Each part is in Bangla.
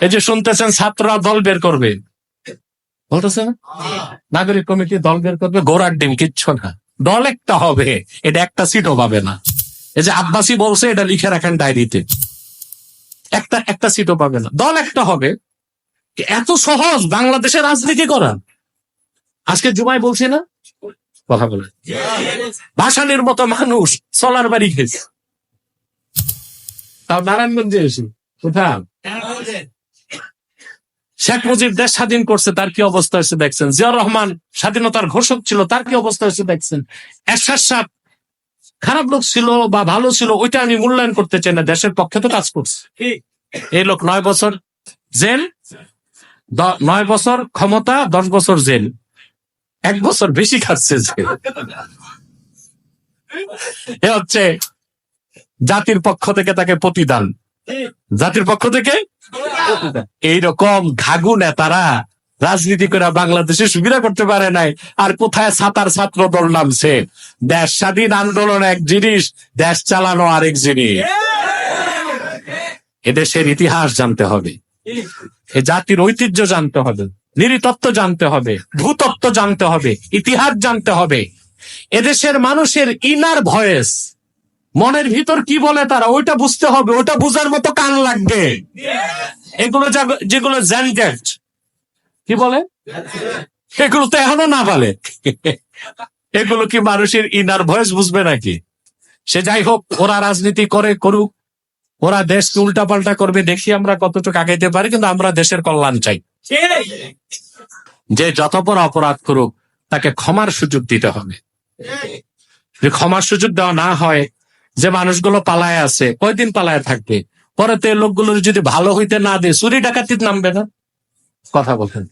এই যে শুনতেছেন, ছাত্ররা দল বের করবে। বলতেছে নাগরিক কমিটি দল বের করবে, গোড়ার ডিম, কিচ্ছু না। দল একটা হবে, এটা একটা সিটও পাবে না। এই যে আব্বাসি বলছে, এটা লিখে রাখেন ডায়েরিতে। একটা একটা সিটও পাবে না। দল একটা হবে। এত সহজ বাংলাদেশের রাজনীতি করা আজকে জুমাই বলছি না? কথা বলে। ভাসানির মতো মানুষ, সোলার বাড়ি খেয়েছে। তাও নারায়ণগঞ্জে এসে কোথাও শেখ মুজিব দেশ স্বাধীন করছে, তার কি অবস্থা হয়েছে দেখছেন? জিয়াউর রহমান স্বাধীনতার ঘোষক ছিল, তার কি অবস্থা হয়েছে দেখছেন? খারাপ লোক ছিল বা ভালো ছিল, ওইটা আমি মূল্যায়ন করতে চাই না, দেশের পক্ষে তো কাজ করছে। এই লোক নয় বছর জেল নয় বছর ক্ষমতা, দশ বছর জেল। এক বছর বেশি খাচ্ছে জেল। এ হচ্ছে জাতির পক্ষ থেকে তাকে প্রতিদান। জাতির পক্ষ থেকে এইরকম ঘাগু নেতারা রাজনীতি করে বাংলাদেশে সুবিধা করতে পারে নাই। আর কোথায় সাতার ছাত্র দল নামছে? দেশ স্বাধীন আন্দোলন এক জিনিস, দেশ চালানো আরেক জিনিস। এদেশের ইতিহাস জানতে হবে। এ জাতির ঐতিহ্য জানতে হবে। নৃতত্ত্ব জানতে হবে। ভূতত্ত্ব জানতে হবে। ইতিহাস জানতে হবে। এদেশের মানুষের ইনার ভয়েস মনের ভিতর কি বলে তারা, ওইটা বুঝতে হবে। ওইটা বুঝার মতো কান লাগবে। এগুলো যেগুলো জ্যানজেট কি বলে? এগুলো তো এখনও না বলে। এগুলো কি মানুষের ইনার ভয়েস বুঝবে নাকি? সে যাই হোক, ওরা রাজনীতি করে, করুক। ওরা দেশকে উল্টা পাল্টা করবে, দেখি আমরা কতটুকু আগাইতে পারি, কিন্তু আমরা দেশের কল্যাণ চাই। যে যত বড় অপরাধ করুক, তাকে ক্ষমার সুযোগ দিতে হবে। যদি ক্ষমার সুযোগ দেওয়া না হয়, যে মানুষগুলো পালায় আছে, কয়দিন পালায় থাকবে? পরে তো লোকগুলোর যদি ভালো হইতে না দেয়, চুরি ডাকাতির নামবে না। কথা বলছেন।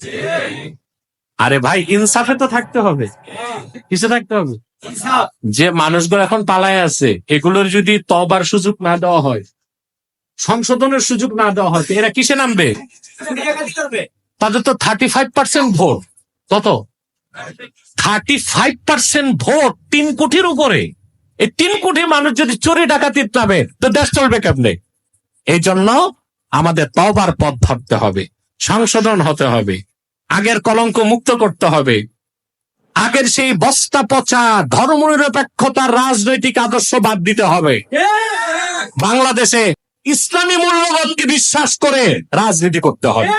আরে ভাই, ইনসাফে তো থাকতে হবে। কিসে থাকতে হবে? যে মানুষগুলো এখন পালায় আছে, এগুলোর যদি তবার সুযোগ না দেওয়া হয়, সংশোধনের সুযোগ না দেওয়া হয় এরা কিসে নামবে? তাদের তো থার্টি ফাইভ পার্সেন্ট ভোট। কত? থার্টি ফাইভ পার্সেন্ট ভোট তিন কোটির উপরে। এই তিন কোটি মানুষ যদি চুরি ডাকাতির নামে, তো দেশ চলবে কেমনে? এই জন্য আমাদের তবার পথ ধরতে হবে সংশোধন হতে হবে আগের কলঙ্ক মুক্ত করতে হবে। আগের সেই বস্তা পচা ধর্মনিরপেক্ষতার রাজনৈতিক আদর্শ বাদ দিতে হবে। বাংলাদেশে ইসলামী মূল্যবোধকে বিশ্বাস করে রাজনীতি করতে হবে।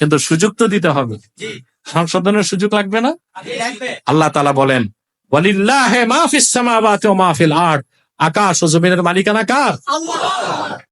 কিন্তু সুযোগ তো দিতে হবে। সংশোধনের সুযোগ লাগবে না? আল্লাহ তালা বলেন ওয়ালিল্লাহে মাহফিস সামাওয়াতি ওয়া মাহফিল আরদ। আকাশ ও জমিনের মালিকানা কার?